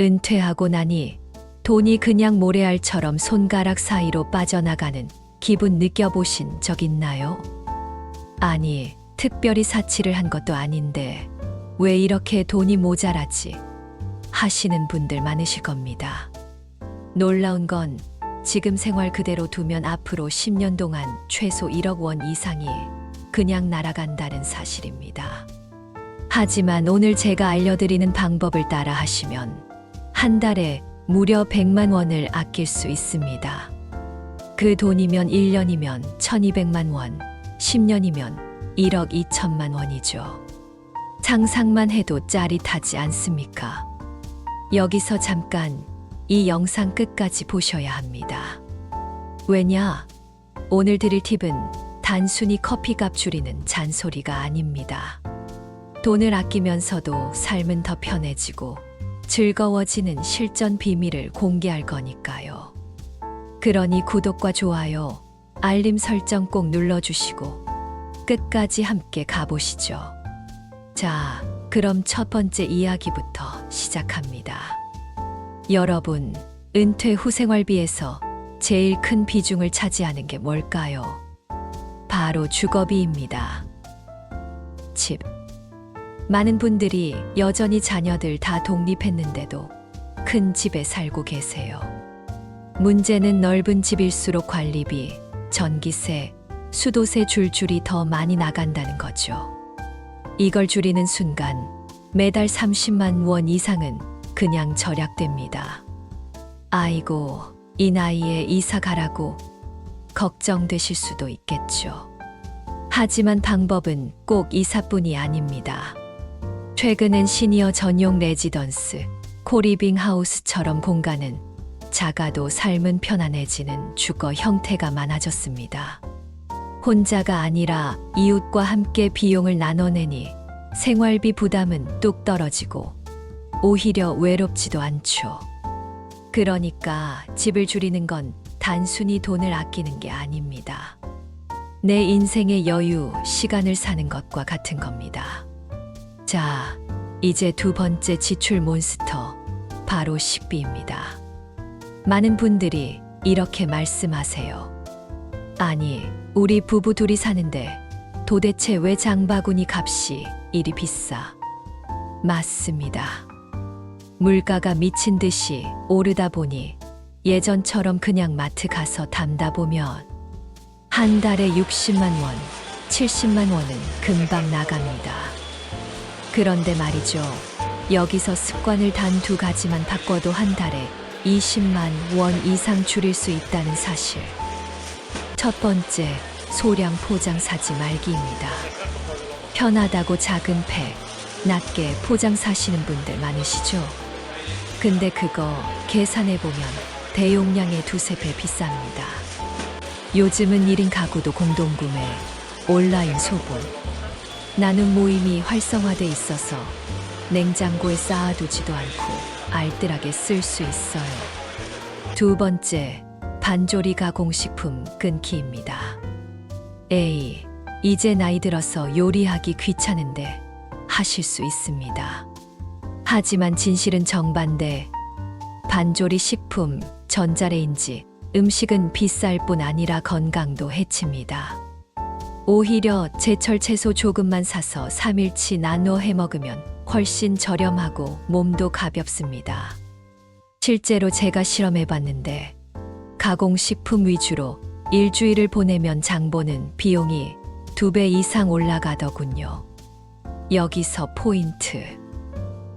은퇴하고 나니 돈이 그냥 모래알처럼 손가락 사이로 빠져나가는 기분 느껴보신 적 있나요? 아니, 특별히 사치를 한 것도 아닌데 왜 이렇게 돈이 모자라지? 하시는 분들 많으실 겁니다. 놀라운 건 지금 생활 그대로 두면 앞으로 10년 동안 최소 1억 원 이상이 그냥 날아간다는 사실입니다. 하지만 오늘 제가 알려드리는 방법을 따라 하시면 한 달에 무려 100만 원을 아낄 수 있습니다. 그 돈이면 1년이면 1200만 원, 10년이면 1억 2천만 원이죠. 상상만 해도 짜릿하지 않습니까? 여기서 잠깐 이 영상 끝까지 보셔야 합니다. 왜냐? 오늘 드릴 팁은 단순히 커피값 줄이는 잔소리가 아닙니다. 돈을 아끼면서도 삶은 더 편해지고 즐거워지는 실전 비밀을 공개할 거니까요. 그러니 구독과 좋아요, 알림 설정 꼭 눌러주시고 끝까지 함께 가보시죠. 자, 그럼 첫 번째 이야기부터 시작합니다. 여러분, 은퇴 후 생활비에서 제일 큰 비중을 차지하는 게 뭘까요? 바로 주거비입니다. 집. 많은 분들이 여전히 자녀들 다 독립했는데도 큰 집에 살고 계세요. 문제는 넓은 집일수록 관리비, 전기세, 수도세 줄줄이 더 많이 나간다는 거죠. 이걸 줄이는 순간 매달 30만 원 이상은 그냥 절약됩니다. 아이고, 이 나이에 이사 가라고 걱정되실 수도 있겠죠. 하지만 방법은 꼭 이사뿐이 아닙니다. 최근엔 시니어 전용 레지던스, 코리빙 하우스처럼 공간은 작아도 삶은 편안해지는 주거 형태가 많아졌습니다. 혼자가 아니라 이웃과 함께 비용을 나눠내니 생활비 부담은 뚝 떨어지고 오히려 외롭지도 않죠. 그러니까 집을 줄이는 건 단순히 돈을 아끼는 게 아닙니다. 내 인생의 여유, 시간을 사는 것과 같은 겁니다. 자, 이제 두 번째 지출 몬스터, 바로 식비입니다. 많은 분들이 이렇게 말씀하세요. 아니, 우리 부부 둘이 사는데 도대체 왜 장바구니 값이 이리 비싸? 맞습니다. 물가가 미친 듯이 오르다 보니 예전처럼 그냥 마트 가서 담다 보면 한 달에 60만 원, 70만 원은 금방 나갑니다. 그런데 말이죠. 여기서 습관을 단 두 가지만 바꿔도 한 달에 20만 원 이상 줄일 수 있다는 사실. 첫 번째, 소량 포장 사지 말기입니다. 편하다고 작은 팩, 낮게 포장 사시는 분들 많으시죠? 근데 그거 계산해보면 대용량의 두세 배 비쌉니다. 요즘은 1인 가구도 공동구매, 온라인 소분, 나눔 모임이 활성화돼 있어서 냉장고에 쌓아두지도 않고 알뜰하게 쓸 수 있어요. 두 번째, 반조리 가공식품 끊기입니다. A. 이제 나이 들어서 요리하기 귀찮은데 하실 수 있습니다. 하지만 진실은 정반대. 반조리 식품, 전자레인지, 음식은 비쌀 뿐 아니라 건강도 해칩니다. 오히려 제철 채소 조금만 사서 3일치 나눠 해 먹으면 훨씬 저렴하고 몸도 가볍습니다. 실제로 제가 실험해 봤는데 가공식품 위주로 일주일을 보내면 장보는 비용이 두 배 이상 올라가더군요. 여기서 포인트.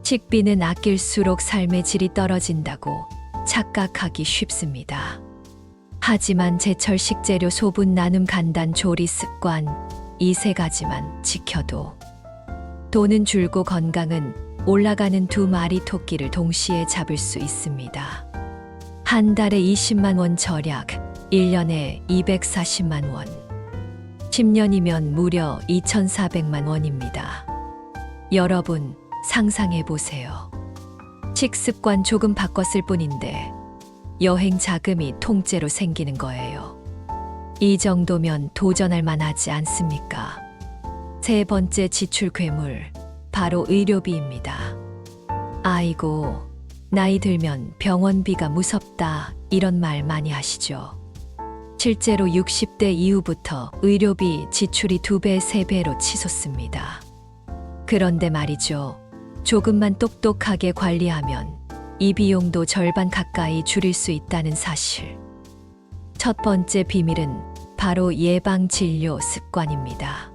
식비는 아낄수록 삶의 질이 떨어진다고 착각하기 쉽습니다. 하지만 제철 식재료 소분 나눔 간단 조리 습관 이 세 가지만 지켜도 돈은 줄고 건강은 올라가는 두 마리 토끼를 동시에 잡을 수 있습니다. 한 달에 20만 원 절약, 1년에 240만 원. 10년이면 무려 2,400만 원입니다. 여러분, 상상해 보세요. 식습관 조금 바꿨을 뿐인데 여행 자금이 통째로 생기는 거예요. 이 정도면 도전할 만하지 않습니까? 세 번째 지출 괴물, 바로 의료비입니다. 아이고, 나이 들면 병원비가 무섭다 이런 말 많이 하시죠. 실제로 60대 이후부터 의료비 지출이 두 배, 세 배로 치솟습니다. 그런데 말이죠. 조금만 똑똑하게 관리하면 이 비용도 절반 가까이 줄일 수 있다는 사실. 첫 번째 비밀은 바로 예방 진료 습관입니다.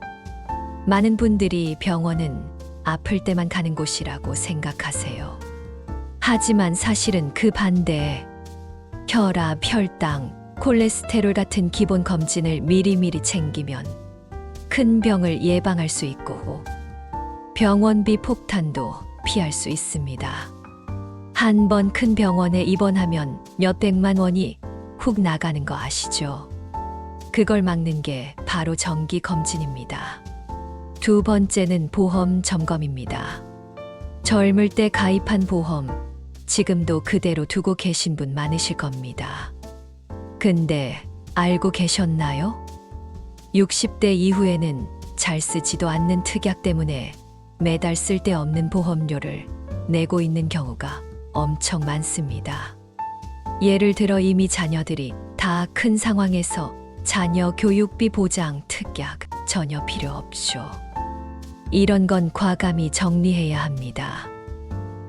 많은 분들이 병원은 아플 때만 가는 곳이라고 생각하세요. 하지만 사실은 그 반대에 혈압, 혈당, 콜레스테롤 같은 기본 검진을 미리미리 챙기면 큰 병을 예방할 수 있고 병원비 폭탄도 피할 수 있습니다. 한 번 큰 병원에 입원하면 몇백만 원이 훅 나가는 거 아시죠? 그걸 막는 게 바로 정기 검진입니다. 두 번째는 보험 점검입니다. 젊을 때 가입한 보험, 지금도 그대로 두고 계신 분 많으실 겁니다. 근데 알고 계셨나요? 60대 이후에는 잘 쓰지도 않는 특약 때문에 매달 쓸데없는 보험료를 내고 있는 경우가 엄청 많습니다. 예를 들어 이미 자녀들이 다 큰 상황에서 자녀 교육비 보장 특약 전혀 필요 없죠. 이런 건 과감히 정리해야 합니다.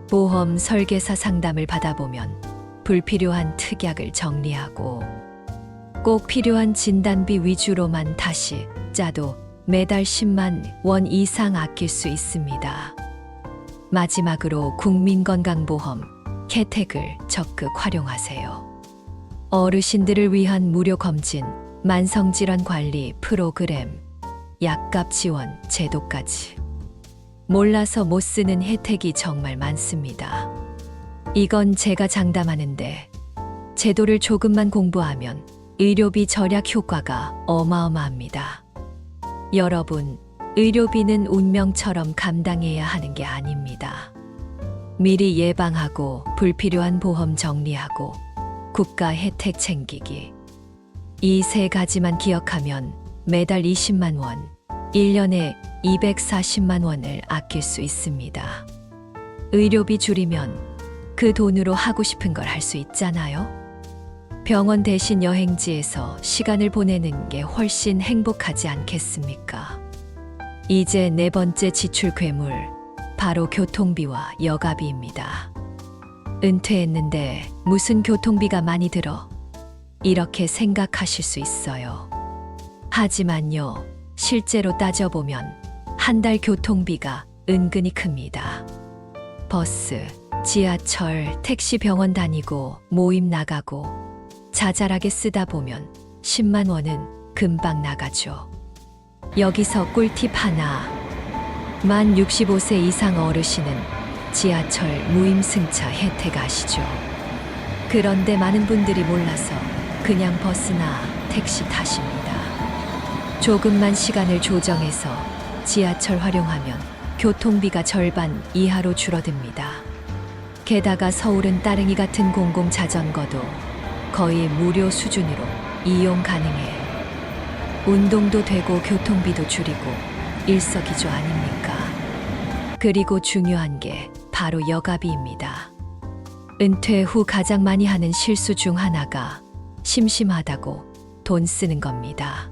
보험 설계사 상담을 받아보면 불필요한 특약을 정리하고 꼭 필요한 진단비 위주로만 다시 짜도 매달 10만 원 이상 아낄 수 있습니다. 마지막으로 국민건강보험 혜택을 적극 활용하세요. 어르신들을 위한 무료 검진, 만성질환 관리 프로그램, 약값 지원 제도까지. 몰라서 못 쓰는 혜택이 정말 많습니다. 이건 제가 장담하는데 제도를 조금만 공부하면 의료비 절약 효과가 어마어마합니다. 여러분, 의료비는 운명처럼 감당해야 하는 게 아닙니다. 미리 예방하고 불필요한 보험 정리하고 국가 혜택 챙기기. 이 세 가지만 기억하면 매달 20만 원, 1년에 240만 원을 아낄 수 있습니다. 의료비 줄이면 그 돈으로 하고 싶은 걸 할 수 있잖아요. 병원 대신 여행지에서 시간을 보내는 게 훨씬 행복하지 않겠습니까? 이제 네 번째 지출 괴물, 바로 교통비와 여가비입니다. 은퇴했는데 무슨 교통비가 많이 들어? 이렇게 생각하실 수 있어요. 하지만요, 실제로 따져보면 한 달 교통비가 은근히 큽니다. 버스, 지하철, 택시 병원 다니고 모임 나가고 자잘하게 쓰다 보면 10만 원은 금방 나가죠. 여기서 꿀팁 하나. 만 65세 이상 어르신은 지하철 무임승차 혜택 아시죠? 그런데 많은 분들이 몰라서 그냥 버스나 택시 타십니다. 조금만 시간을 조정해서 지하철 활용하면 교통비가 절반 이하로 줄어듭니다. 게다가 서울은 따릉이 같은 공공 자전거도 거의 무료 수준으로 이용 가능해. 운동도 되고 교통비도 줄이고 일석이조 아닙니까? 그리고 중요한 게 바로 여가비입니다. 은퇴 후 가장 많이 하는 실수 중 하나가 심심하다고 돈 쓰는 겁니다.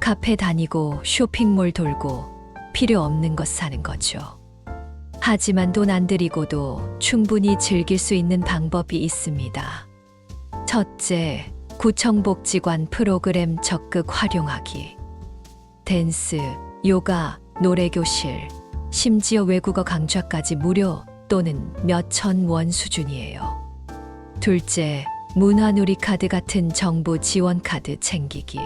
카페 다니고 쇼핑몰 돌고 필요 없는 것 사는 거죠. 하지만 돈 안 들이고도 충분히 즐길 수 있는 방법이 있습니다. 첫째, 구청복지관 프로그램 적극 활용하기. 댄스, 요가, 노래교실, 심지어 외국어 강좌까지 무료 또는 몇 천 원 수준이에요. 둘째, 문화누리 카드 같은 정부 지원 카드 챙기기.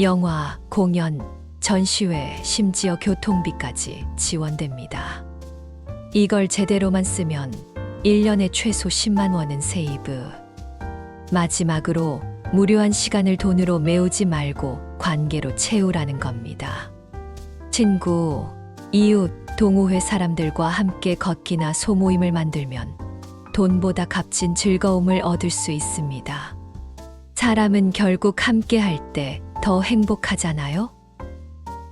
영화, 공연, 전시회, 심지어 교통비까지 지원됩니다. 이걸 제대로만 쓰면 1년에 최소 10만 원은 세이브. 마지막으로 무료한 시간을 돈으로 메우지 말고 관계로 채우라는 겁니다. 친구, 이웃, 동호회 사람들과 함께 걷기나 소모임을 만들면 돈보다 값진 즐거움을 얻을 수 있습니다. 사람은 결국 함께 할 때 더 행복하잖아요?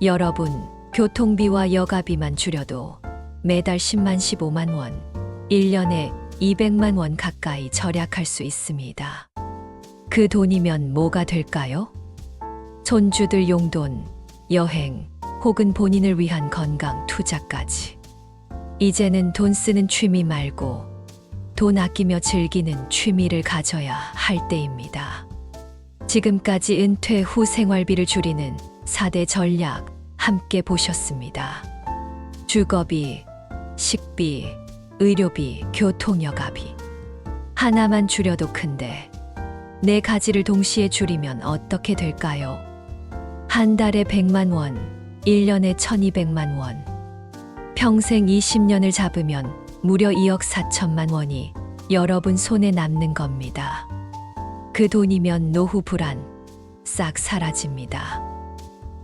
여러분, 교통비와 여가비만 줄여도 매달 10만 15만 원, 1년에 200만 원 가까이 절약할 수 있습니다. 그 돈이면 뭐가 될까요? 손주들 용돈, 여행, 혹은 본인을 위한 건강 투자까지. 이제는 돈 쓰는 취미 말고 돈 아끼며 즐기는 취미를 가져야 할 때입니다. 지금까지 은퇴 후 생활비를 줄이는 4대 전략 함께 보셨습니다. 주거비, 식비, 의료비, 교통여가비. 하나만 줄여도 큰데 네 가지를 동시에 줄이면 어떻게 될까요? 한 달에 100만 원, 1년에 1200만 원. 평생 20년을 잡으면 무려 2억 4천만 원이 여러분 손에 남는 겁니다. 그 돈이면 노후 불안 싹 사라집니다.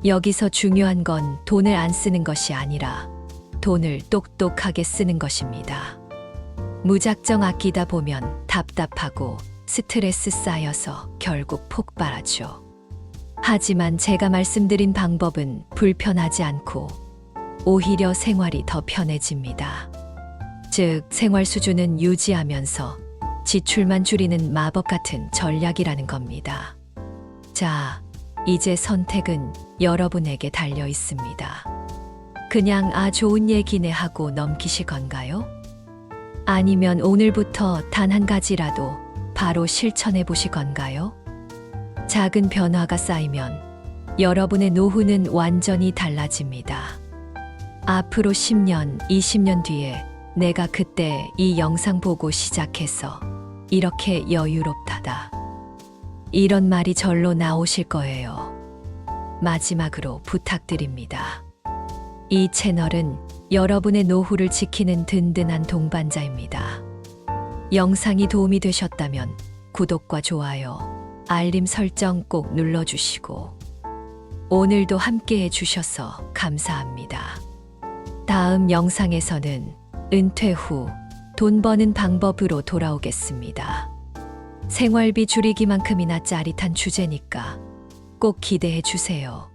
여기서 중요한 건 돈을 안 쓰는 것이 아니라 돈을 똑똑하게 쓰는 것입니다. 무작정 아끼다 보면 답답하고 스트레스 쌓여서 결국 폭발하죠. 하지만 제가 말씀드린 방법은 불편하지 않고 오히려 생활이 더 편해집니다. 즉, 생활 수준은 유지하면서 지출만 줄이는 마법 같은 전략이라는 겁니다. 자, 이제 선택은 여러분에게 달려 있습니다. 그냥 아 좋은 얘기네 하고 넘기실 건가요? 아니면 오늘부터 단 한 가지라도 바로 실천해 보실 건가요? 작은 변화가 쌓이면 여러분의 노후는 완전히 달라집니다. 앞으로 10년, 20년 뒤에 내가 그때 이 영상 보고 시작해서 이렇게 여유롭다다. 이런 말이 절로 나오실 거예요. 마지막으로 부탁드립니다. 이 채널은 여러분의 노후를 지키는 든든한 동반자입니다. 영상이 도움이 되셨다면 구독과 좋아요, 알림 설정 꼭 눌러주시고 오늘도 함께 해 주셔서 감사합니다. 다음 영상에서는 은퇴 후 돈 버는 방법으로 돌아오겠습니다. 생활비 줄이기만큼이나 짜릿한 주제니까 꼭 기대해 주세요.